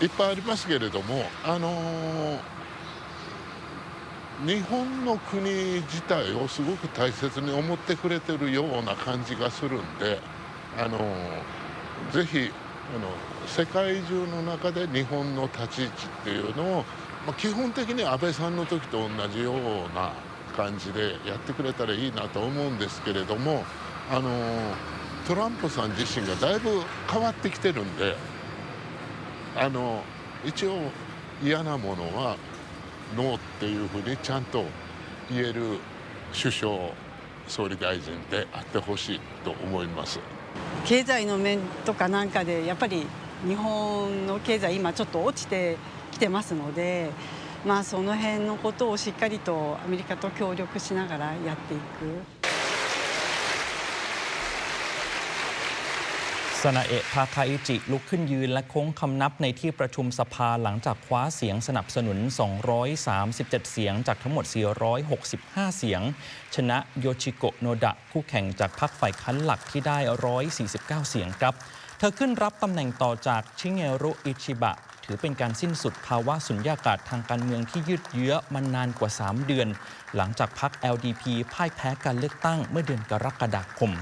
いっぱいありますけれどもあのー日本の国自体をすごく大切に思ってくれてるような感じがするんであのぜひあの世界中の中で日本の立ち位置っていうのを、まあ、基本的に安倍さんの時と同じような感じでやってくれたらいいなと思うんですけれどもあのトランプさん自身がだいぶ変わってきてるんであの一応嫌なものはノーっていうふうにちゃんと言える首相総理大臣であってほしいと思います。経済の面とかなんかでやっぱり日本の経済今ちょっと落ちてきてますのでまあその辺のことをしっかりとアメリカと協力しながらやっていく。 ซานาเอะทาคาอิจิ ลุกขึ้นยืนและโค้งคำนับในที่ประชุมสภาหลังจากคว้าเสียงสนับสนุน 237 เสียงจากทั้งหมด 465 เสียง ชนะโยชิโกโนดะ คู่แข่งจากพรรคฝ่ายค้านหลักที่ได้ 149 เสียงครับ เธอขึ้นรับตำแหน่งต่อจากชิเงรุอิชิบะ ถือเป็นการสิ้นสุดภาวะสุญญากาศทางการเมืองที่ยืดเยื้อมานานกว่า 3 เดือน หลังจากพรรค LDP พ่ายแพ้การเลือกตั้งเมื่อเดือนกรกฎาคม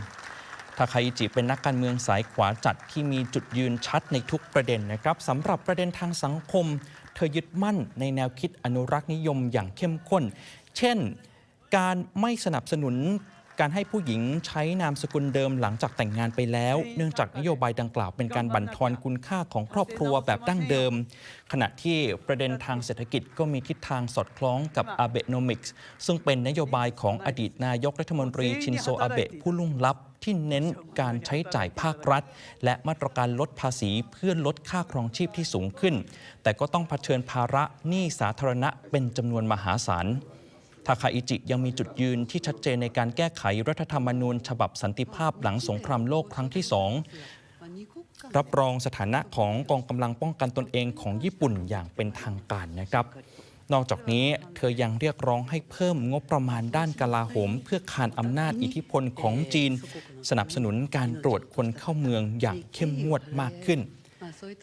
ทาคาอิจิเป็นนักการเมืองสายขวาจัดที่มีจุดยืนชัดในทุกประเด็นนะครับสำหรับประเด็นทางสังคม เธอยึดมั่นในแนวคิดอนุรักษ์นิยมอย่างเข้มข้น เช่น การไม่สนับสนุน การให้ผู้หญิงใช้นามสกุลเดิมหลังจากแต่งงานไปแล้ว เนื่องจากนโยบายดังกล่าวเป็นการบั่นทอนคุณค่าของครอบครัวแบบดั้งเดิม ขณะที่ประเด็นทางเศรษฐกิจก็มีทิศทางสอดคล้องกับ a b e n o m i c s ซึ่งเป็นนโยบายของอดีตนายกรัฐมนตรีชินโซอาเบะผู้ลุ่งลับที่เน้นการใช้จ่ายภาครัฐ และมาตรการลดภาษีเพื่อลดค่าครองชีพที่สูงขึ้น แต่ก็ต้องเผชิญภาระหนี้สาธารณะเป็นจำนวนมหาศาล ทาคาอิจิยังมีจุดยืนที่ชัดเจนในการแก้ไขรัฐธรรมนูญ ฉบับสันติภาพหลังสงครามโลกครั้งที่สองรับรองสถานะของกองกำลังป้องกันตนเองของญี่ปุ่นอย่างเป็นทางการนะครับ นอกจากนี้เธอยังเรียกร้องให้เพิ่มงบประมาณด้านกลาโหม เพื่อคานอำนาจอิทธิพลของจีน สนับสนุนการตรวจคนเข้าเมืองอย่างเข้มงวดมากขึ้น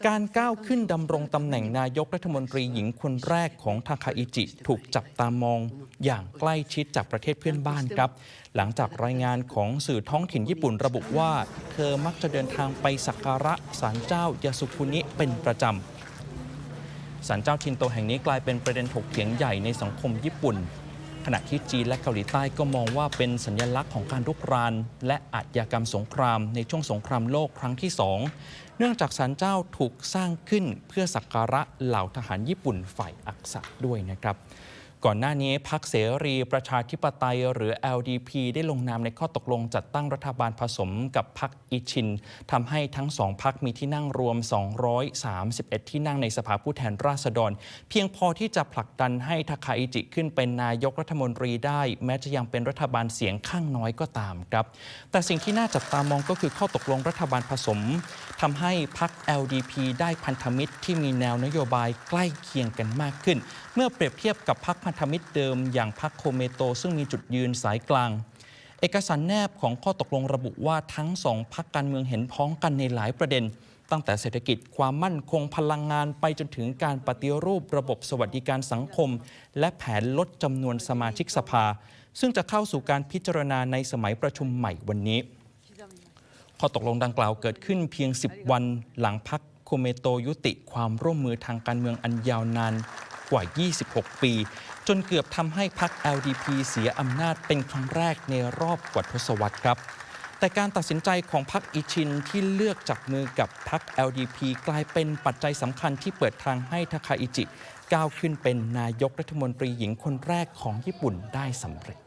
การก้าวขึ้นดำรงตำแหน่งนายกรัฐมนตรีหญิงคนแรกของทาคาอิจิ ถูกจับตามองอย่างใกล้ชิดจากประเทศเพื่อนบ้านครับ หลังจากรายงานของสื่อท้องถิ่นญี่ปุ่นระบุว่า เธอมักจะเดินทางไปสักการะศาลเจ้ายาสุคุนิเป็นประจำศาลเจ้าชินโตแห่งนี้กลายเป็นประเด็นถกเถียงใหญ่ในสังคมญี่ปุ่น ขณะที่จีนและเกาหลีใต้ก็มองว่าเป็นสัญลักษณ์ของการรุกรานและอาชญากรรมสงครามในช่วงสงครามโลกครั้งที่สองเนื่องจากศาลเจ้าถูกสร้างขึ้นเพื่อสักการะเหล่าทหารญี่ปุ่นฝ่ายอักษะด้วยนะครับ ก่อนหน้านี้พรรคเสรีประชาธิปไตยหรือ LDP ได้ลงนามในข้อตกลงจัดตั้งรัฐบาลผสมกับพรรคอิชินทำให้ทั้งสองพรรคมีที่นั่งรวม 231 ที่นั่งในสภาผู้แทนราษฎร เพียงพอที่จะผลักดันให้ทาคาอิจิขึ้นเป็นนายกรัฐมนตรีได้ แม้จะยังเป็นรัฐบาลเสียงข้างน้อยก็ตามครับ แต่สิ่งที่น่าจับตามองก็คือข้อตกลงรัฐบาลผสมทำให้พรรค LDP ได้พันธมิตรที่มีแนวนโยบายใกล้เคียงกันมากขึ้น เมื่อเปรียบเทียบกับพรรคพันธมิตรเดิมอย่างพรรคโคเมโต ซึ่งมีจุดยืนสายกลาง เอกสารแนบของข้อตกลงระบุว่าทั้งสองพรรคการเมืองเห็นพ้องกันในหลายประเด็น ตั้งแต่เศรษฐกิจความมั่นคงพลังงานไปจนถึงการปฏิรูประบบสวัสดิการสังคม และแผนลดจำนวนสมาชิกสภา ซึ่งจะเข้าสู่การพิจารณาในสมัยประชุมใหม่วันนี้ข้อตกลงดังกล่าวเกิดขึ้นเพียง 10 วันหลังพักโคเมโตยุติความร่วมมือทางการเมืองอันยาวนาน กว่า 26 ปี จนเกือบทำให้พรรค LDP เสียอำนาจเป็นครั้งแรกในรอบกว่าทศวรรษครับ แต่การตัดสินใจของพรรคอิชินที่เลือกจับมือกับพรรค LDP กลายเป็นปัจจัยสำคัญที่เปิดทางให้ทาคาอิจิ ก้าวขึ้นเป็นนายกรัฐมนตรีหญิงคนแรกของญี่ปุ่นได้สำเร็จ